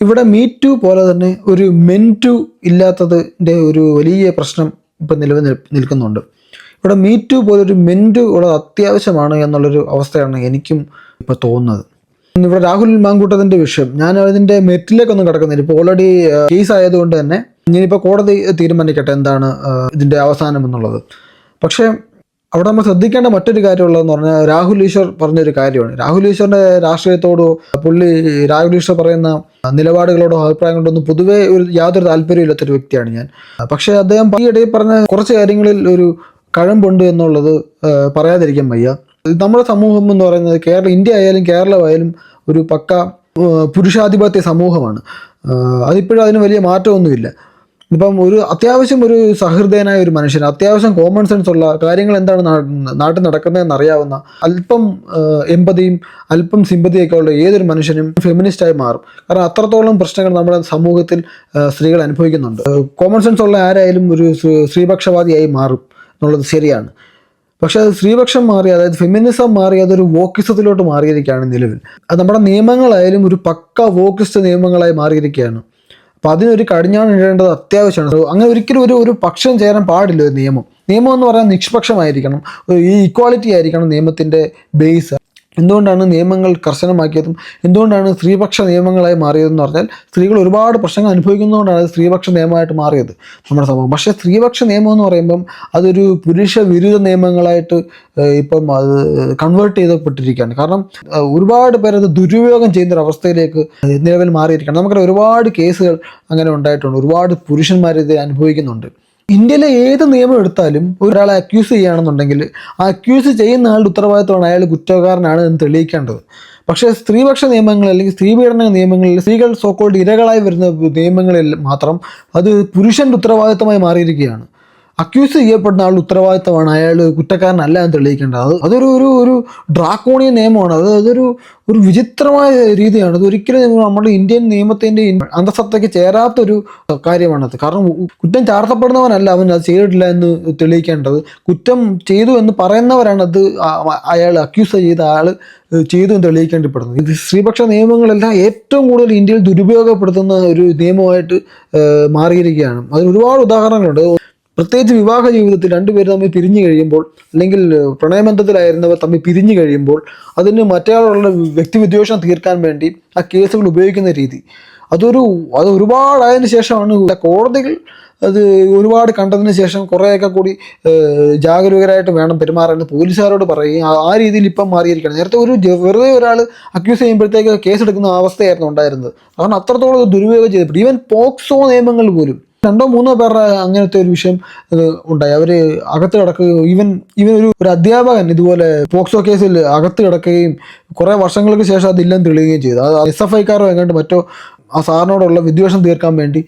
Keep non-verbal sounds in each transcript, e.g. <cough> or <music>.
ഇവിടെ മീറ്റു പോലെ തന്നെ ഒരു മെന്റു ഇല്ലാത്തതിന്റെ ഒരു വലിയ പ്രശ്നം ഇപ്പം നിലവിൽ നിൽക്കുന്നുണ്ട്. ഇവിടെ മീറ്റു ടു പോലെ ഒരു മെൻ ടു ഉള്ളത് അത്യാവശ്യമാണ് എന്നുള്ളൊരു അവസ്ഥയാണ് എനിക്കും ഇപ്പോൾ തോന്നുന്നത്. ഇവിടെ രാഹുൽ മാങ്കൂട്ടത്തിന്റെ വിഷയം. ഞാൻ അതിന്റെ മെറ്റിലേക്കൊന്നും കിടക്കുന്നില്ല. ഇപ്പോൾ ഓൾറെഡി കേസ് ആയതുകൊണ്ട് തന്നെ ഇനിയിപ്പോൾ കോടതി തീരുമാനിക്കട്ടെ എന്താണ് ഇതിന്റെ അവസാനം എന്നുള്ളത്. പക്ഷേ അവിടെ നമ്മൾ ശ്രദ്ധിക്കേണ്ട മറ്റൊരു കാര്യമുള്ളതെന്ന് പറഞ്ഞാൽ രാഹുൽ ഈശ്വർ പറഞ്ഞൊരു കാര്യമാണ്. രാഹുൽ ഈശ്വറിന്റെ രാഷ്ട്രീയത്തോടോ പുള്ളി രാഹുൽ ഈശ്വർ പറയുന്ന നിലപാടുകളോടോ അഭിപ്രായങ്ങളോടൊന്നും പൊതുവേ ഒരു യാതൊരു താല്പര്യമില്ലാത്തൊരു വ്യക്തിയാണ് ഞാൻ. പക്ഷേ അദ്ദേഹം ഈ ഇടയിൽ പറഞ്ഞ കുറച്ച് കാര്യങ്ങളിൽ ഒരു കഴമ്പുണ്ട് എന്നുള്ളത് പറയാതിരിക്കാൻ വയ്യ. നമ്മുടെ സമൂഹം എന്ന് പറയുന്നത് കേരള ഇന്ത്യ ആയാലും കേരളമായാലും ഒരു പക്ക പുരുഷാധിപത്യ സമൂഹമാണ്. അതിപ്പോഴും അതിന് വലിയ മാറ്റമൊന്നുമില്ല. ഇപ്പം ഒരു അത്യാവശ്യം ഒരു സഹൃദയനായ ഒരു മനുഷ്യൻ അത്യാവശ്യം കോമൺ സെൻസ് ഉള്ള കാര്യങ്ങൾ എന്താണ് നാട്ടിൽ നടക്കുന്നതെന്ന് അറിയാവുന്ന അല്പം എമ്പതിയും അല്പം സിമ്പതിയൊക്കെ ഉള്ള ഏതൊരു മനുഷ്യനും ഫെമിനിസ്റ്റായി മാറും. കാരണം അത്രത്തോളം പ്രശ്നങ്ങൾ നമ്മുടെ സമൂഹത്തിൽ സ്ത്രീകൾ അനുഭവിക്കുന്നുണ്ട്. കോമൺ സെൻസ് ഉള്ള ആരായാലും ഒരു സ്ത്രീപക്ഷവാദിയായി മാറും എന്നുള്ളത് ശരിയാണ്. പക്ഷെ അത് സ്ത്രീപക്ഷം മാറി അതായത് ഫെമിനിസം മാറി അതൊരു വോക്കിസത്തിലോട്ട് മാറിയിരിക്കുകയാണ് നിലവിൽ. അത് നമ്മുടെ നിയമങ്ങളായാലും ഒരു പക്ക വോക്കിസ്റ്റ് നിയമങ്ങളായി മാറിയിരിക്കുകയാണ്. അപ്പം അതിനൊരു കടിഞ്ഞാണ് ഇടേണ്ടത് അത്യാവശ്യമാണ്. അങ്ങനെ ഒരിക്കലും ഒരു ഒരു പക്ഷം ചേരാൻ പാടില്ല ഒരു നിയമം. നിയമം എന്ന് പറയാൻ നിഷ്പക്ഷമായിരിക്കണം. ഈ ഇക്വാളിറ്റി ആയിരിക്കണം നിയമത്തിന്റെ ബേസ് എന്തുകൊണ്ടാണ് നിയമങ്ങൾ കർശനമാക്കിയതും എന്തുകൊണ്ടാണ് സ്ത്രീപക്ഷ നിയമങ്ങളായി മാറിയതെന്ന് പറഞ്ഞാൽ സ്ത്രീകൾ ഒരുപാട് പ്രശ്നങ്ങൾ അനുഭവിക്കുന്നതുകൊണ്ടാണ് അത് സ്ത്രീപക്ഷ നിയമമായിട്ട് മാറിയത് നമ്മുടെ സമൂഹം. പക്ഷേ സ്ത്രീപക്ഷ നിയമം എന്ന് പറയുമ്പം അതൊരു പുരുഷ വിരുദ്ധ നിയമങ്ങളായിട്ട് ഇപ്പം അത് കൺവേർട്ട് ചെയ്തപ്പെട്ടിരിക്കുകയാണ്. കാരണം ഒരുപാട് പേരത് ദുരുപയോഗം ചെയ്യുന്ന അവസ്ഥയിലേക്ക് നിലവിൽ മാറിയിരിക്കുകയാണ്. നമുക്കറിയാം ഒരുപാട് കേസുകൾ അങ്ങനെ ഉണ്ടായിട്ടുണ്ട്. ഒരുപാട് പുരുഷന്മാരിത് അനുഭവിക്കുന്നുണ്ട്. ഇന്ത്യയിലെ ഏത് നിയമം എടുത്താലും ഒരാളെ അക്യൂസ് ചെയ്യുകയാണെന്നുണ്ടെങ്കിൽ ആ അക്യൂസ് ചെയ്യുന്ന ആളുടെ ഉത്തരവാദിത്തമാണ് അയാൾ കുറ്റക്കാരനാണ് എന്ന് തെളിയിക്കേണ്ടത്. പക്ഷേ സ്ത്രീപക്ഷ നിയമങ്ങൾ അല്ലെങ്കിൽ സ്ത്രീപീഡന നിയമങ്ങളിൽ സ്ത്രീകൾ സോക്കോൾഡ് ഇരകളായി വരുന്ന നിയമങ്ങളിൽ മാത്രം അത് പുരുഷന്റെ ഉത്തരവാദിത്തമായി മാറിയിരിക്കുകയാണ്. അക്യൂസ് ചെയ്യപ്പെടുന്ന ആളുടെ ഉത്തരവാദിത്തമാണ് അയാൾ കുറ്റക്കാരനല്ല എന്ന് തെളിയിക്കേണ്ടത്. അത് അതൊരു ഒരു ഒരു ഡ്രാക്കോണിയ നിയമമാണ്. അത് അതൊരു ഒരു വിചിത്രമായ രീതിയാണ്. അത് ഒരിക്കലും നമ്മുടെ ഇന്ത്യൻ നിയമത്തിന്റെ അന്തസത്തയ്ക്ക് ചേരാത്തൊരു കാര്യമാണത് കാരണം കുറ്റം ചാർത്തപ്പെടുന്നവനല്ല അവൻ അത് ചെയ്തിട്ടില്ല എന്ന് തെളിയിക്കേണ്ടത്. കുറ്റം ചെയ്തു എന്ന് പറയുന്നവരാണ് അത് അയാൾ അക്യൂസ് ചെയ്ത ആൾ ചെയ്തു എന്ന് തെളിയിക്കേണ്ടപ്പെടുന്നത്. ഇത് സ്ത്രീപക്ഷ നിയമങ്ങളെല്ലാം ഏറ്റവും കൂടുതൽ ഇന്ത്യയിൽ ദുരുപയോഗപ്പെടുത്തുന്ന ഒരു നിയമമായിട്ട് മാറിയിരിക്കുകയാണ്. അതിന് ഒരുപാട് ഉദാഹരണങ്ങളുണ്ട്. പ്രത്യേകിച്ച് വിവാഹ ജീവിതത്തിൽ രണ്ടുപേരും തമ്മിൽ പിരിഞ്ഞു കഴിയുമ്പോൾ അല്ലെങ്കിൽ പ്രണയബന്ധത്തിലായിരുന്നവർ തമ്മിൽ പിരിഞ്ഞു കഴിയുമ്പോൾ അതിന് മറ്റേയാളുള്ള വ്യക്തിവിദ്വേഷം തീർക്കാൻ വേണ്ടി ആ കേസുകൾ ഉപയോഗിക്കുന്ന രീതി. അതൊരു അത് ഒരുപാടായതിന് ശേഷമാണ് കോടതികൾ അത് ഒരുപാട് കണ്ടതിന് ശേഷം കുറേയൊക്കെ കൂടി ജാഗരൂകരായിട്ട് വേണം പെരുമാറാൻ പോലീസുകാരോട് പറയുകയും ആ- രീതിയിൽ ഇപ്പം മാറിയിരിക്കണം നേരത്തെ ഒരു വെറുതെ ഒരാൾ അക്യൂസ് ചെയ്യുമ്പോഴത്തേക്ക് കേസെടുക്കുന്ന അവസ്ഥയായിരുന്നു ഉണ്ടായിരുന്നത്. കാരണം അത്രത്തോളം ദുരുപയോഗം ചെയ്തിട്ടുണ്ട് ഈവൻ പോക്സോ നിയമങ്ങൾ പോലും രണ്ടോ മൂന്നോ പേരുടെ അങ്ങനത്തെ ഒരു വിഷയം ഉണ്ടായി. അവർ അകത്ത് കിടക്കുകയും ഈവൻ ഈവൻ ഒരു ഒരു അധ്യാപകൻ ഇതുപോലെ പോക്സോ കേസിൽ അകത്ത് കിടക്കുകയും കുറെ വർഷങ്ങൾക്ക് ശേഷം അതില്ലെന്ന് തെളിയുകയും ചെയ്തു. അത് എസ് എഫ് ഐക്കാരോ എങ്ങാണ്ട് മറ്റോ ആ സാറിനോടുള്ള വിദ്വേഷം തീർക്കാൻ വേണ്ടി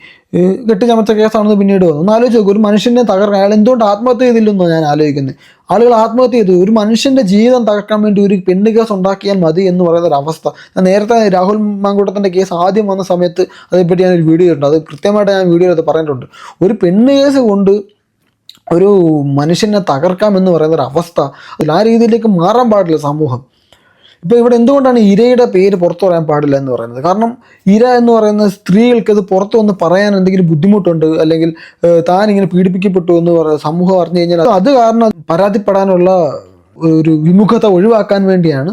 കെട്ടിച്ചമച്ച കേസാണെന്ന് പിന്നീട് വന്നു. ഒന്ന് ആലോചിച്ച് നോക്കും ഒരു മനുഷ്യനെ തകർക്കാൻ അയാൾ എന്തുകൊണ്ട് ആത്മഹത്യ ചെയ്തില്ലെന്നാണ് ഞാൻ ആലോചിക്കുന്നത് ആളുകൾ ആത്മഹത്യ ചെയ്തു. ഒരു മനുഷ്യന്റെ ജീവിതം തകർക്കാൻ വേണ്ടി ഒരു പെണ്ണ് കേസ് ഉണ്ടാക്കിയാൽ മതി എന്ന് പറയുന്ന ഒരു അവസ്ഥ ഞാൻ നേരത്തെ രാഹുൽ മാങ്കൂട്ടത്തിന്റെ കേസ് ആദ്യം വന്ന സമയത്ത് അതേപ്പറ്റി ഞാനൊരു വീഡിയോ ഉണ്ട് അത് കൃത്യമായിട്ട് ഞാൻ വീഡിയോ അത് പറഞ്ഞിട്ടുണ്ട്. ഒരു പെണ്ണ് കേസ് കൊണ്ട് ഒരു മനുഷ്യനെ തകർക്കാം എന്ന് പറയുന്ന ഒരു അവസ്ഥ അതിൽ ആ രീതിയിലേക്ക് മാറാൻ പാടില്ല സമൂഹം. ഇപ്പോൾ ഇവിടെ എന്തുകൊണ്ടാണ് ഇരയുടെ പേര് പുറത്തു പറയാൻ പാടില്ല എന്ന് പറയുന്നത്? കാരണം ഇര എന്ന് പറയുന്ന സ്ത്രീകൾക്ക് അത് പുറത്തു വന്ന് പറയാൻ എന്തെങ്കിലും ബുദ്ധിമുട്ടുണ്ട് അല്ലെങ്കിൽ താൻ ഇങ്ങനെ പീഡിപ്പിക്കപ്പെട്ടു എന്ന് പറയുന്ന സമൂഹം അറിഞ്ഞു കഴിഞ്ഞാൽ അത് കാരണം പരാതിപ്പെടാനുള്ള ഒരു വിമുഖത ഒഴിവാക്കാൻ വേണ്ടിയാണ്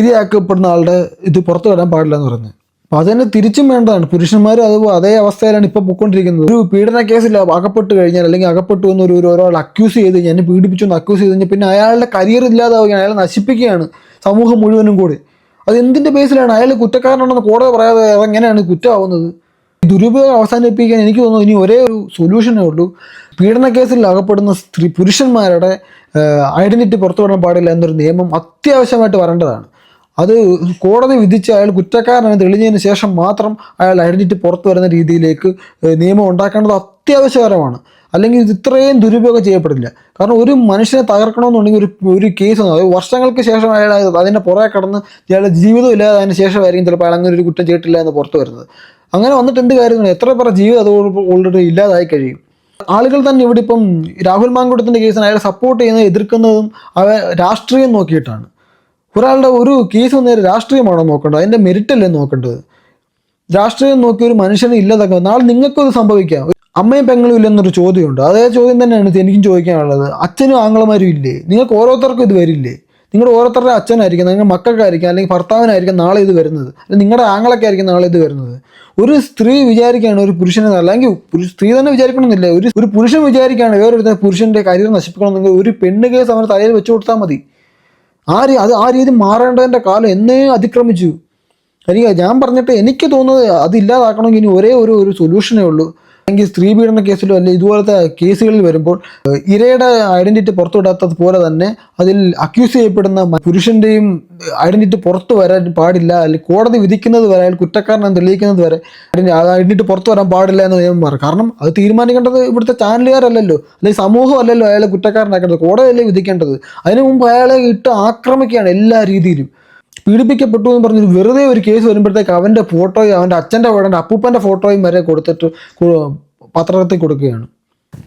ഇരയാക്കപ്പെടുന്ന ആളുടെ ഇത് പുറത്തു വരാൻ പാടില്ല എന്ന് പറയുന്നത്. അപ്പൊ അതിന് തിരിച്ചും വേണ്ടതാണ്. പുരുഷന്മാർ അത് അതേ അവസ്ഥയിലാണ് ഇപ്പൊ പൊയ്ക്കൊണ്ടിരിക്കുന്നത് ഒരു പീഡന കേസിൽ അകപ്പെട്ട് കഴിഞ്ഞാൽ അല്ലെങ്കിൽ അകപ്പെട്ടു എന്ന് ഒരു ഒരു ഒരാൾ അക്യൂസ് ചെയ്ത് എന്നെ പീഡിപ്പിച്ചു എന്ന് അക്യൂസ് ചെയ്ത് കഴിഞ്ഞാൽ പിന്നെ അയാളുടെ കരിയർ ഇല്ലാതാവുകയാണ്. അയാളെ നശിപ്പിക്കുകയാണ് സമൂഹം മുഴുവനും കൂടി. അത് എന്തിന്റെ ബേസിലാണ് അയാൾ കുറ്റക്കാരനാണെന്ന് കോടതി പറയാതെ അതെങ്ങനെയാണ് കുറ്റമാവുന്നത്? ദുരുപയോഗം അവസാനിപ്പിക്കാൻ എനിക്ക് തോന്നുന്നു ഇനി ഒരേ ഒരു സൊല്യൂഷനേ ഉള്ളൂ. പീഡന കേസിൽ അകപ്പെടുന്ന സ്ത്രീ പുരുഷന്മാരുടെ ഐഡന്റിറ്റി പുറത്തുവിടാൻ പാടില്ല എന്നൊരു നിയമം അത്യാവശ്യമായിട്ട് വരേണ്ടതാണ്. അത് കോടതി വിധിച്ച് അയാൾ കുറ്റക്കാരനാണ് തെളിഞ്ഞതിന് ശേഷം മാത്രം അയാൾ ഐഡന്റിറ്റി പുറത്തു വരുന്ന രീതിയിലേക്ക് നിയമം ഉണ്ടാക്കേണ്ടത് അത്യാവശ്യകരമാണ്. അല്ലെങ്കിൽ ഇത് ഇത്രയും ദുരുപയോഗം ചെയ്യപ്പെടില്ല. കാരണം ഒരു മനുഷ്യനെ തകർക്കണമെന്നുണ്ടെങ്കിൽ ഒരു ഒരു കേസ് അത് വർഷങ്ങൾക്ക് ശേഷം അയാൾ അതിന്റെ പുറകെ കടന്ന് അയാളുടെ ജീവിതം ഇല്ലാതെ അതിന് ശേഷമായിരിക്കും ചിലപ്പോൾ അയാൾ അങ്ങനെ ഒരു കുറ്റം ചെയ്തിട്ടില്ല എന്ന് പുറത്തു വരുന്നത്. അങ്ങനെ വന്നിട്ട് എന്ത് കാര്യമാണ്? എത്ര പേർ ജീവിതം അതോട് ഓൾറെഡി ഇല്ലാതായി കഴിയും. ആളുകൾ തന്നെ ഇവിടെ ഇപ്പം രാഹുൽ മാങ്കുടത്തിന്റെ കേസിന് അയാളെ സപ്പോർട്ട് ചെയ്യുന്നത് എതിർക്കുന്നതും അവ രാഷ്ട്രീയം നോക്കിയിട്ടാണ്. ഒരാളുടെ ഒരു കേസ് നേരെ രാഷ്ട്രീയമാണോ നോക്കേണ്ടത്? അതിന്റെ മെറിറ്റ് അല്ലേ നോക്കേണ്ടത്? രാഷ്ട്രീയം നോക്കി ഒരു മനുഷ്യനെ ഇല്ലാതാക്കുക നാളെ നിങ്ങൾക്കും സംഭവിക്കാം. അമ്മയും പെങ്ങളും ഇല്ലെന്നൊരു ചോദ്യമുണ്ട്. അതേ ചോദ്യം തന്നെയാണ് എനിക്കും ചോദിക്കാനുള്ളത്. അച്ഛനും ആങ്ങളമാരും ഇല്ലേ? നിങ്ങൾക്ക് ഓരോരുത്തർക്കും ഇത് വരില്ലേ? നിങ്ങളുടെ ഓരോരുത്തരുടെ അച്ഛനായിരിക്കും നിങ്ങളുടെ മക്കൾക്കായിരിക്കും അല്ലെങ്കിൽ ഭർത്താവിനായിരിക്കും നാളെ ഇത് വരുന്നത്. അല്ലെങ്കിൽ നിങ്ങളുടെ ആങ്ങളൊക്കെ ആയിരിക്കും നാളെ ഇത് വരുന്നത്. ഒരു സ്ത്രീ വിചാരിക്കുകയാണ് ഒരു പുരുഷനെ അല്ലെങ്കിൽ സ്ത്രീ തന്നെ വിചാരിക്കണമെന്നില്ല. ഒരു ഒരു പുരുഷൻ വിചാരിക്കുകയാണ് വേറൊരു പുരുഷന്റെ കരിയർ നശിപ്പിക്കണമെന്നെങ്കിൽ ഒരു പെണ്ണ് കേസ് അവരുടെ തലയിൽ വെച്ച് കൊടുത്താൽ മതി. ആ അത് ആ രീതി മാറേണ്ടതിന്റെ കാലം എന്നേ അതിക്രമിച്ചു. എനിക്ക് ഞാൻ പറഞ്ഞിട്ട് എനിക്ക് തോന്നുന്നത് അത് ഇല്ലാതാക്കണമെങ്കിൽ ഇനി ഒരേ ഒരു ഒരു സൊല്യൂഷനേ ഉള്ളൂ. അല്ലെങ്കിൽ സ്ത്രീ പീഡന കേസിലോ അല്ലെങ്കിൽ ഇതുപോലത്തെ കേസുകളിൽ വരുമ്പോൾ ഇരയുടെ ഐഡന്റിറ്റി പുറത്തുവിടാത്തത് പോലെ തന്നെ അതിൽ അക്യൂസ് ചെയ്യപ്പെടുന്ന പുരുഷന്റെയും ഐഡന്റിറ്റി പുറത്തു വരാൻ പാടില്ല അല്ലെങ്കിൽ കോടതി വിധിക്കുന്നത് വരെ അയാൾ കുറ്റക്കാരനെന്ന് തെളിയിക്കുന്നത് വരെ ഐഡന്റിറ്റി പുറത്തു വരാൻ പാടില്ല എന്ന് നിയമം പറയും. കാരണം അത് തീരുമാനിക്കേണ്ടത് ഇവിടുത്തെ ചാനലുകാരല്ലല്ലോ അല്ലെങ്കിൽ സമൂഹം അല്ലല്ലോ അയാളെ കുറ്റക്കാരനാക്കേണ്ടത് കോടതിയല്ലേ വിധിക്കേണ്ടത്. അതിനു മുമ്പ് അയാളെ ഇട്ട് ആക്രമിക്കുകയാണ് എല്ലാ രീതിയിലും. പീഡിപ്പിക്കപ്പെട്ടു എന്ന് പറഞ്ഞൊരു വെറുതെ ഒരു കേസ് വരുമ്പോഴത്തേക്ക് അവന്റെ ഫോട്ടോയും അവന്റെ അച്ഛന്റെ ഫോട്ടോ അപ്പൂപ്പന്റെ ഫോട്ടോയും വരെ കൊടുത്തിട്ട് പത്രത്തിൽ കൊടുക്കുകയാണ്.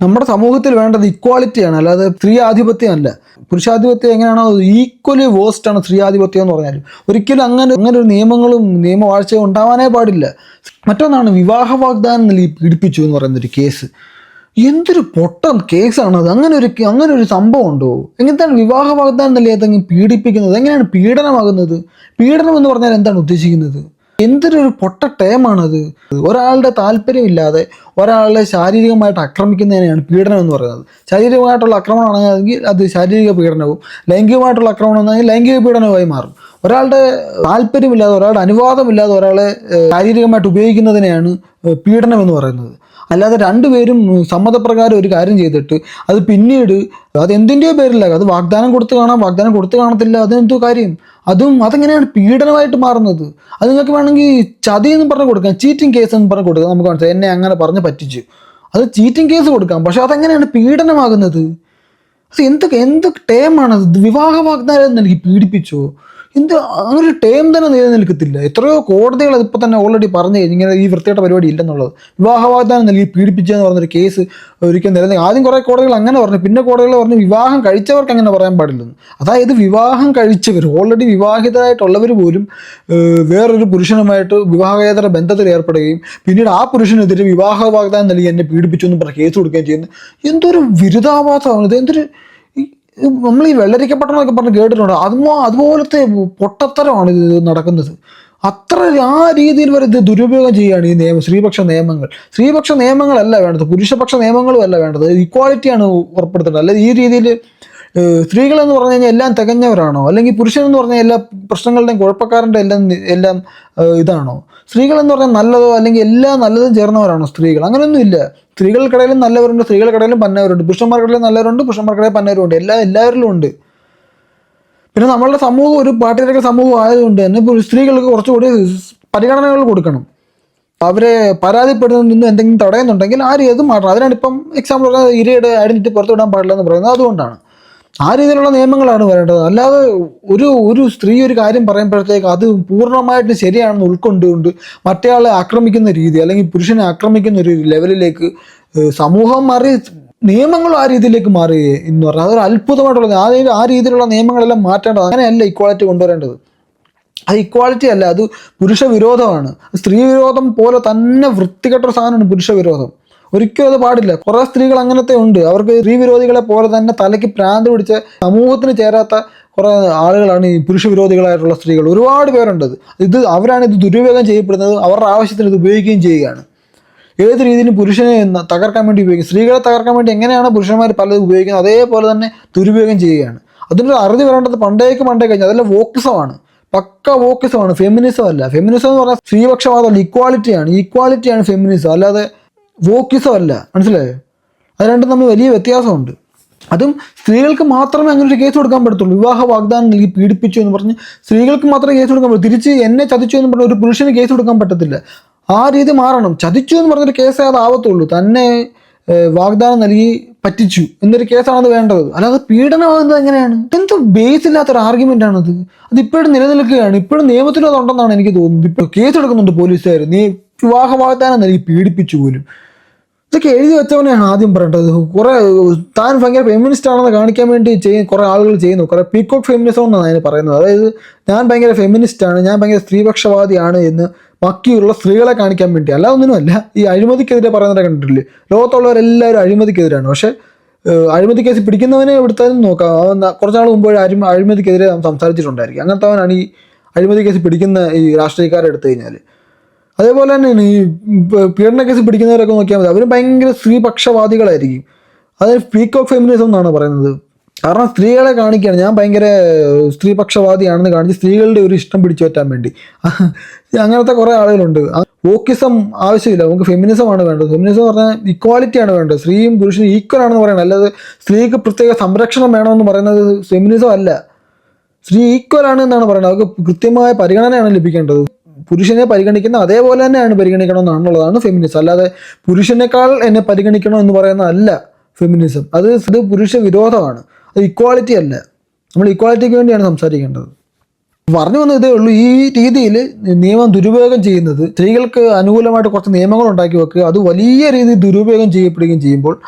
നമ്മുടെ സമൂഹത്തിൽ വേണ്ടത് ഇക്വാളിറ്റിയാണ് അല്ലാതെ സ്ത്രീ ആധിപത്യം അല്ല. പുരുഷാധിപത്യം എങ്ങനെയാണോ ഈക്വലി വേസ്റ്റ് ആണ് സ്ത്രീ ആധിപത്യം എന്ന് പറഞ്ഞാൽ ഒരിക്കലും അങ്ങനെ അങ്ങനെ ഒരു നിയമങ്ങളും നിയമവാഴ്ചയും ഉണ്ടാവാനേ പാടില്ല. മറ്റൊന്നാണ് വിവാഹ വാഗ്ദാനം പീഡിപ്പിച്ചു എന്ന് പറയുന്നൊരു കേസ് എന്തൊരു പൊട്ട അത് അങ്ങനെ ഒരു അങ്ങനെ ഒരു സംഭവം ഉണ്ടോ എങ്ങനത്താണ് വിവാഹ വാഗ്ദാനം നൽകിയതെങ്കിൽ പീഡിപ്പിക്കുന്നത്? എങ്ങനെയാണ് പീഡനമാകുന്നത്? പീഡനം എന്ന് പറഞ്ഞാൽ എന്താണ് ഉദ്ദേശിക്കുന്നത്? എന്തൊരു പൊട്ട ടേമാണത്? ഒരാളുടെ താല്പര്യമില്ലാതെ ഒരാളെ ശാരീരികമായിട്ട് ആക്രമിക്കുന്നതിനെയാണ് പീഡനം എന്ന് പറയുന്നത്. ശാരീരികമായിട്ടുള്ള ആക്രമണമാണെങ്കിൽ അത് ശാരീരിക പീഡനവും ലൈംഗികമായിട്ടുള്ള ആക്രമണം ആണെങ്കിൽ ലൈംഗിക പീഡനവുമായി മാറും. ഒരാളുടെ താല്പര്യമില്ലാതെ ഒരാളുടെ അനുവാദമില്ലാതെ ഒരാളെ ശാരീരികമായിട്ട് ഉപയോഗിക്കുന്നതിനെയാണ് പീഡനം എന്ന് പറയുന്നത്. അല്ലാതെ രണ്ടുപേരും സമ്മതപ്രകാരം ഒരു കാര്യം ചെയ്തിട്ട് അത് പിന്നീട് അത് എന്തിന്റെയോ പേരില്ല. അത് വാഗ്ദാനം കൊടുത്ത് കാണാം വാഗ്ദാനം കൊടുത്ത് കാണത്തില്ല. അതെന്തോ കാര്യം. അതും അതെങ്ങനെയാണ് പീഡനമായിട്ട് മാറുന്നത്? അത് നിങ്ങൾക്ക് വേണമെങ്കിൽ ചതി എന്ന് പറഞ്ഞ് കൊടുക്കാം. ചീറ്റിംഗ് കേസ് എന്ന് പറഞ്ഞ് കൊടുക്കാം. നമുക്ക് മനസ്സിലായി. എന്നെ അങ്ങനെ പറഞ്ഞ് പറ്റിച്ചു. അത് ചീറ്റിംഗ് കേസ് കൊടുക്കാം. പക്ഷെ അതെങ്ങനെയാണ് പീഡനമാകുന്നത്? അത് എന്ത് എന്ത് ടേമാണത് വിവാഹ വാഗ്ദാനം നൽകി പീഡിപ്പിച്ചോ? എന്ത് ഒരു ടേം തന്നെ നിലനിൽക്കത്തില്ല. എത്രയോ കോടതികൾ അതിപ്പോൾ തന്നെ ഓൾറെഡി പറഞ്ഞു കഴിഞ്ഞു ഇങ്ങനെ ഈ വൃത്തിയുടെ പരിപാടി ഇല്ലെന്നുള്ളത്. വിവാഹ വാഗ്ദാനം നൽകി പീഡിപ്പിച്ചെന്ന് പറഞ്ഞൊരു കേസ് ഒരിക്കലും നിലനിൽ ആദ്യം കുറേ കോടതികൾ അങ്ങനെ പറഞ്ഞു. പിന്നെ കോടതികൾ പറഞ്ഞു വിവാഹം കഴിച്ചവർക്ക് അങ്ങനെ പറയാൻ പാടില്ലെന്ന്. അതായത് വിവാഹം കഴിച്ചവർ ഓൾറെഡി വിവാഹിതരായിട്ടുള്ളവർ പോലും വേറൊരു പുരുഷനുമായിട്ട് വിവാഹേതര ബന്ധത്തിൽ ഏർപ്പെടുകയും പിന്നീട് ആ പുരുഷനെതിരെ വിവാഹ വാഗ്ദാനം നൽകി എന്നെ പീഡിപ്പിച്ചു എന്ന് പറഞ്ഞ് കേസ് കൊടുക്കുകയും ചെയ്യുന്നത് എന്തൊരു വിരുദാഭാസമാണ് ഇത്. എന്തൊരു നമ്മൾ ഈ വെള്ളരിക്കപ്പെട്ടം എന്നൊക്കെ പറഞ്ഞ് കേട്ടിട്ടുണ്ട്. അതുമോ അതുപോലത്തെ പൊട്ടത്തരമാണ് ഇത് നടക്കുന്നത്. അത്ര ആ രീതിയിൽ വരെ ഇത് ദുരുപയോഗം ചെയ്യുകയാണ് ഈ നിയമം സ്ത്രീപക്ഷ നിയമങ്ങൾ. സ്ത്രീപക്ഷ നിയമങ്ങളല്ല വേണ്ടത് പുരുഷപക്ഷ നിയമങ്ങളും അല്ല വേണ്ടത് ഇക്വാളിറ്റിയാണ് ഉറപ്പെടുത്തേണ്ടത്. അല്ലെങ്കിൽ ഈ രീതിയിൽ സ്ത്രീകൾ എന്ന് പറഞ്ഞു കഴിഞ്ഞാൽ എല്ലാം തികഞ്ഞവരാണോ? അല്ലെങ്കിൽ പുരുഷൻ എന്ന് പറഞ്ഞാൽ എല്ലാ പ്രശ്നങ്ങളുടെയും കുഴപ്പക്കാരന്റെ എല്ലാം എല്ലാം ഇതാണോ? സ്ത്രീകൾ എന്ന് പറഞ്ഞാൽ നല്ലതോ അല്ലെങ്കിൽ എല്ലാം നല്ലതും ചേർന്നവരാണോ സ്ത്രീകൾ? അങ്ങനെയൊന്നും ഇല്ല സ്ത്രീകൾക്കിടയിലും നല്ലവരുണ്ട് സ്ത്രീകൾക്കിടയിലും പന്നവരുണ്ട്. പുരുഷന്മാർക്കിടയിലും നല്ലവരുണ്ട് പുരുഷന്മാർക്കിടയിൽ പന്നവരുണ്ട്. എല്ലാ എല്ലാവരിലും ഉണ്ട്. പിന്നെ നമ്മളുടെ സമൂഹം ഒരു പാട്ടിരക്ക സമൂഹം ആയതുകൊണ്ട് തന്നെ സ്ത്രീകൾക്ക് കുറച്ചുകൂടി പരിഗണനകൾ കൊടുക്കണം. അവരെ പരാതിപ്പെടുന്നതിൽ നിന്ന് എന്തെങ്കിലും തടയുന്നുണ്ടെങ്കിൽ ആ രീതി മാറ്റണം. അതിനാണ് ഇപ്പം എക്സാമ്പിൾ പറഞ്ഞാൽ ഇരയുടെ ഐഡന്റിറ്റി പുറത്തുവിടാൻ പാടില്ല എന്ന് പറയുന്നത്. അതുകൊണ്ടാണ്. ആ രീതിയിലുള്ള നിയമങ്ങളാണ് വരേണ്ടത്. അല്ലാതെ ഒരു ഒരു സ്ത്രീ ഒരു കാര്യം പറയുമ്പോഴത്തേക്ക് അത് പൂർണമായിട്ട് ശരിയാണെന്ന് ഉൾക്കൊണ്ടുകൊണ്ട് മറ്റേയാളെ ആക്രമിക്കുന്ന രീതി അല്ലെങ്കിൽ പുരുഷനെ ആക്രമിക്കുന്ന ഒരു ലെവലിലേക്ക് സമൂഹം മാറി നിയമങ്ങളും ആ രീതിയിലേക്ക് മാറി എന്ന് പറഞ്ഞാൽ അതൊരു അത്ഭുതമായിട്ടുള്ളത് ആ ആ രീതിയിലുള്ള നിയമങ്ങളെല്ലാം മാറ്റേണ്ടത് അങ്ങനെയല്ല ഇക്വാളിറ്റി കൊണ്ടുവരേണ്ടത്. അത് ഇക്വാളിറ്റി അല്ല അത് പുരുഷ വിരോധമാണ്. സ്ത്രീ വിരോധം പോലെ തന്നെ വൃത്തികെട്ട സാധനമാണ് പുരുഷ വിരോധം. ഒരിക്കലും അത് പാടില്ല. കുറെ സ്ത്രീകൾ അങ്ങനത്തെ ഉണ്ട്. അവർക്ക് സ്ത്രീ വിരോധികളെ പോലെ തന്നെ തലയ്ക്ക് പ്രാന്ത് പിടിച്ച സമൂഹത്തിന് ചേരാത്ത കുറെ ആളുകളാണ് ഈ പുരുഷ വിരോധികളായിട്ടുള്ള സ്ത്രീകൾ. ഒരുപാട് പേരുണ്ട് ഇത്. അവരാണ് ഇത് ദുരുപയോഗം ചെയ്യപ്പെടുന്നത്. അവരുടെ ആവശ്യത്തിന് ഇത് ഉപയോഗിക്കുകയും ചെയ്യുകയാണ്. ഏത് രീതിയിലും പുരുഷനെ തകർക്കാൻ വേണ്ടി ഉപയോഗിക്കും. സ്ത്രീകളെ തകർക്കാൻ വേണ്ടി എങ്ങനെയാണ് പുരുഷന്മാർ പലതും ഉപയോഗിക്കുന്നത് അതേപോലെ തന്നെ ദുരുപയോഗം ചെയ്യുകയാണ്. അതിനൊരു അറുതി വരേണ്ടത് പണ്ടേക്ക് പണ്ടേ കഴിഞ്ഞാൽ അതെല്ലാം വോക്കിസമാണ്. പക്ക വോക്കിസമാണ്. ഫെമിനിസം അല്ല. ഫെമിനിസം എന്ന് പറഞ്ഞാൽ സ്ത്രീപക്ഷവാദമല്ല ഇക്വാലിറ്റിയാണ്. ഈക്വാളിറ്റിയാണ് ഫെമിനിസം. അല്ലാതെ വോക്കിസം അല്ല മനസ്സിലായോ? അത് രണ്ടും തമ്മിൽ വലിയ വ്യത്യാസമുണ്ട്. അതും സ്ത്രീകൾക്ക് മാത്രമേ അങ്ങനെ ഒരു കേസ് കൊടുക്കാൻ പറ്റത്തുള്ളൂ. വിവാഹ വാഗ്ദാനം നൽകി പീഡിപ്പിച്ചു എന്ന് പറഞ്ഞ് സ്ത്രീകൾക്ക് മാത്രമേ കേസ് കൊടുക്കാൻ പറ്റൂ തിരിച്ച് എന്നെ ചതിച്ചു എന്ന് പറഞ്ഞ ഒരു പുരുഷന് കേസ് കൊടുക്കാൻ പറ്റത്തില്ല. ആ രീതി മാറണം. ചതിച്ചു എന്ന് പറഞ്ഞൊരു കേസേ അതാവത്തുള്ളൂ തന്നെ വാഗ്ദാനം നൽകി പറ്റിച്ചു എന്നൊരു കേസാണ് അത് വേണ്ടത്. അല്ലാതെ പീഡനമാകുന്നത് എങ്ങനെയാണ്? എന്ത് ബേസ് ഇല്ലാത്തൊരു ആർഗ്യുമെന്റ് ആണത്? അത് ഇപ്പോഴും നിലനിൽക്കുകയാണ്. ഇപ്പോഴും നിയമത്തിനും അതുണ്ടെന്നാണ് എനിക്ക് തോന്നുന്നത്. ഇപ്പോൾ കേസ് എടുക്കുന്നുണ്ട് പോലീസുകാർ നീ വിവാഹ വാഗ്ദാനം നൽകി പീഡിപ്പിച്ചു പോലും. ഇതൊക്കെ എഴുതി വെച്ചവനെയാണ് ആദ്യം പറയേണ്ടത്. കുറെ താൻ ഭയങ്കര ഫെമിനിസ്റ്റ് ആണെന്ന് കാണിക്കാൻ വേണ്ടി ചെയ്യും കുറെ ആളുകൾ ചെയ്യുന്നു. കുറെ പീക്കോക്ക് ഫെമിനിസം എന്നാണ് അതിന് പറയുന്നത്. അതായത് ഞാൻ ഭയങ്കര ഫെമിനിസ്റ്റ് ആണ് ഞാൻ ഭയങ്കര സ്ത്രീപക്ഷവാദിയാണ് എന്ന് ബാക്കിയുള്ള സ്ത്രീകളെ കാണിക്കാൻ വേണ്ടി. അല്ല ഒന്നിനുമല്ല. ഈ അഴിമതിക്കെതിരെ പറയുന്നതിനെ കണ്ടിട്ടില്ലേ? ലോകത്തുള്ളവരെല്ലാവരും അഴിമതിക്കെതിരാണ്. പക്ഷേ അഴിമതി കേസ് പിടിക്കുന്നവനെ എടുത്താലും നോക്കാം. അവൻ കുറച്ച് നാൾ മുമ്പ് അഴിമ അഴിമതിക്കെതിരെ സംസാരിച്ചിട്ടുണ്ടായിരിക്കും. അങ്ങനത്തെ അവനാണ് ഈ അഴിമതി കേസ് പിടിക്കുന്ന ഈ രാഷ്ട്രീയക്കാരെ എടുത്തു കഴിഞ്ഞാൽ അതേപോലെ തന്നെ ഈ പീഡന കേസ് പിടിക്കുന്നവരൊക്കെ നോക്കിയാൽ മതി. അവർ ഭയങ്കര സ്ത്രീപക്ഷവാദികളായിരിക്കും അത് സ്പീക്ക് ഓഫ് ഫെമിനിസം എന്നാണ് പറയുന്നത്. കാരണം സ്ത്രീകളെ കാണിക്കുകയാണ്. ഞാൻ ഭയങ്കര സ്ത്രീപക്ഷവാദിയാണെന്ന് കാണിച്ച് സ്ത്രീകളുടെ ഒരു ഇഷ്ടം പിടിച്ചു പറ്റാൻ വേണ്ടി. <laughs> അങ്ങനത്തെ കുറേ ആളുകളുണ്ട്. ഓക്കിസം ആവശ്യമില്ല. നമുക്ക് ഫെമിനിസമാണ് വേണ്ടത്. ഫെമിനിസം എന്ന് പറഞ്ഞാൽ ഇക്വാലിറ്റിയാണ് വേണ്ടത്. സ്ത്രീയും പുരുഷനും ഈക്വൽ ആണെന്ന് പറയണം. അല്ലാതെ സ്ത്രീക്ക് പ്രത്യേക സംരക്ഷണം വേണമെന്ന് പറയുന്നത് ഫെമിനിസം അല്ല. സ്ത്രീ ഈക്വൽ ആണ് എന്നാണ് പറയുന്നത്. അവർക്ക് കൃത്യമായ പരിഗണനയാണ് ലഭിക്കേണ്ടത്. പുരുഷനെ പരിഗണിക്കുന്ന അതേപോലെ തന്നെയാണ് പരിഗണിക്കണം എന്നാണുള്ളതാണ് ഫെമിനിസം അല്ലാതെ പുരുഷനേക്കാൾ എന്നെ പരിഗണിക്കണം എന്ന് പറയുന്ന അല്ല ഫെമിനിസം അത് ഇത് പുരുഷ വിരോധമാണ്. അത് ഇക്വാളിറ്റി അല്ല. നമ്മൾ ഇക്വാളിറ്റിക്ക് വേണ്ടിയാണ് സംസാരിക്കേണ്ടത്. പറഞ്ഞു വന്ന ഇതേ ഉള്ളൂ ഈ രീതിയിൽ നിയമം ദുരുപയോഗം ചെയ്യുന്നത് സ്ത്രീകൾക്ക് അനുകൂലമായിട്ട് കുറച്ച് നിയമങ്ങൾ ഉണ്ടാക്കി വെക്കുക. അത് വലിയ രീതിയിൽ ദുരുപയോഗം ചെയ്യപ്പെടുകയും ചെയ്യുമ്പോൾ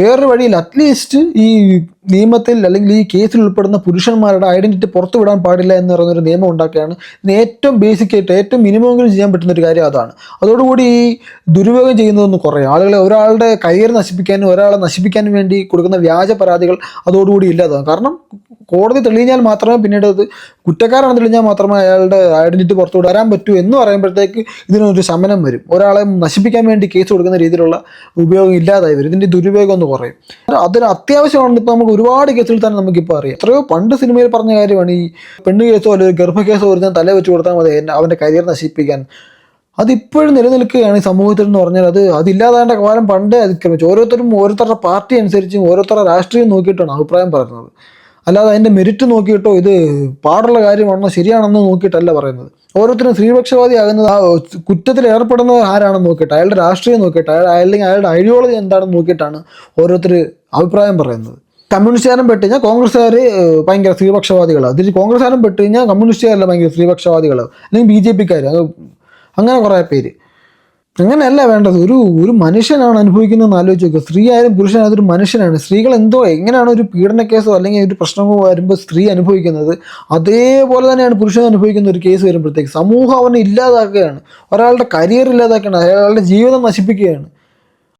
വേറൊരു വഴിയിൽ അറ്റ്ലീസ്റ്റ് ഈ നിയമത്തിൽ അല്ലെങ്കിൽ ഈ കേസിൽ ഉൾപ്പെടുന്ന പുരുഷന്മാരുടെ ഐഡന്റിറ്റി പുറത്തു വിടാൻ പാടില്ല എന്ന് പറയുന്ന ഒരു നിയമം ഉണ്ടാക്കുകയാണ്. ഇതിന് ഏറ്റവും ബേസിക് ആയിട്ട് ഏറ്റവും മിനിമമെങ്കിലും ചെയ്യാൻ പറ്റുന്ന ഒരു കാര്യം അതാണ്. അതോടുകൂടി ഈ ദുരുപയോഗം ചെയ്യുന്നതൊന്ന് കുറയും. ആളുകളെ ഒരാളുടെ കരിയർ നശിപ്പിക്കാനും ഒരാളെ നശിപ്പിക്കാനും വേണ്ടി കൊടുക്കുന്ന വ്യാജ പരാതികൾ അതോടുകൂടി ഇല്ലാതാകും. കാരണം കോടതി തെളിഞ്ഞാൽ മാത്രമേ പിന്നീട് അത് കുറ്റക്കാരാണെന്ന് തെളിഞ്ഞാൽ മാത്രമേ അയാളുടെ ഐഡന്റിറ്റി പുറത്തു വരാൻ പറ്റൂ എന്ന് പറയുമ്പോഴത്തേക്ക് ഇതിനൊരു ശമനം വരും. ഒരാളെ നശിപ്പിക്കാൻ വേണ്ടി കേസ് കൊടുക്കുന്ന രീതിയിലുള്ള ഉപയോഗം ഇല്ലാതായി വരും. ഇതിന്റെ ദുരുപയോഗം ഒന്ന് കുറയും അതൊരു അത്യാവശ്യമാണ് ഇപ്പോൾ നമുക്ക് ഒരുപാട് കേസുകൾ തന്നെ നമുക്കിപ്പോൾ അറിയാം. എത്രയോ പണ്ട് സിനിമയിൽ പറഞ്ഞ കാര്യമാണ് ഈ പെണ്ണ് കേസോ അല്ലെങ്കിൽ ഗർഭ കേസോ ഒരുത്തൻ തല വെച്ച് കൊടുത്താൽ മതി അവന്റെ കരിയർ നശിപ്പിക്കാൻ. അതിപ്പോഴും നിലനിൽക്കുകയാണ് ഈ സമൂഹത്തിൽ എന്ന് പറഞ്ഞാൽ അത് അതില്ലാതാണ്ട കാലം പണ്ടേ അതിക്രമിച്ചു. ഓരോരുത്തരും ഓരോരുത്തരുടെ പാർട്ടി അനുസരിച്ചും ഓരോരുത്തരുടെ രാഷ്ട്രീയം നോക്കിയിട്ടാണ് അഭിപ്രായം പറയുന്നത്. അല്ലാതെ അതിന്റെ മെരിറ്റ് നോക്കിയിട്ടോ ഇത് പാടുള്ള കാര്യമാണോ ശരിയാണെന്ന് നോക്കിയിട്ടല്ല പറയുന്നത്. ഓരോരുത്തരും സ്ത്രീപക്ഷവാദി ആകുന്നത് ആ കുറ്റത്തിൽ ഏർപ്പെടുന്നത് ആരാണെന്ന് നോക്കിയിട്ട് അയാളുടെ രാഷ്ട്രീയം നോക്കിയിട്ട് അയാൾ അല്ലെങ്കിൽ അയാളുടെ ഐഡിയോളജി എന്താണെന്ന് നോക്കിയിട്ടാണ് ഓരോരുത്തർ അഭിപ്രായം പറയുന്നത്. കമ്മ്യൂണിസ്റ്റുകാരൻ പെട്ട് കഴിഞ്ഞാൽ കോൺഗ്രസ്സുകാർ ഭയങ്കര സ്ത്രീപക്ഷവാദികളാണ് തിരിച്ച് കോൺഗ്രസ്സുകാരൻ പെട്ട് കഴിഞ്ഞാൽ കമ്മ്യൂണിസ്റ്റുകാരല്ല ഭയങ്കര സ്ത്രീപക്ഷവാദികൾ അല്ലെങ്കിൽ ബി ജെ പിക്കാർ അങ്ങനെ കുറേ പേര്. അങ്ങനെയല്ല വേണ്ടത്. ഒരു ഒരു മനുഷ്യനാണ് അനുഭവിക്കുന്നതെന്ന് ആലോചിച്ച് നോക്കുക സ്ത്രീ ആയാലും പുരുഷനായാലും ഒരു മനുഷ്യനാണ്. സ്ത്രീകൾ എന്തോ എങ്ങനെയാണ് ഒരു പീഡന കേസോ അല്ലെങ്കിൽ ഒരു പ്രശ്നമോ വരുമ്പോൾ സ്ത്രീ അനുഭവിക്കുന്നത്? അതേപോലെ തന്നെയാണ് പുരുഷൻ അനുഭവിക്കുന്ന ഒരു കേസ് വരുമ്പോഴത്തേക്ക്. സമൂഹം അവനെ ഇല്ലാതാക്കുകയാണ്. ഒരാളുടെ കരിയർ ഇല്ലാതാക്കുകയാണ്. അയാളുടെ ജീവിതം നശിപ്പിക്കുകയാണ്.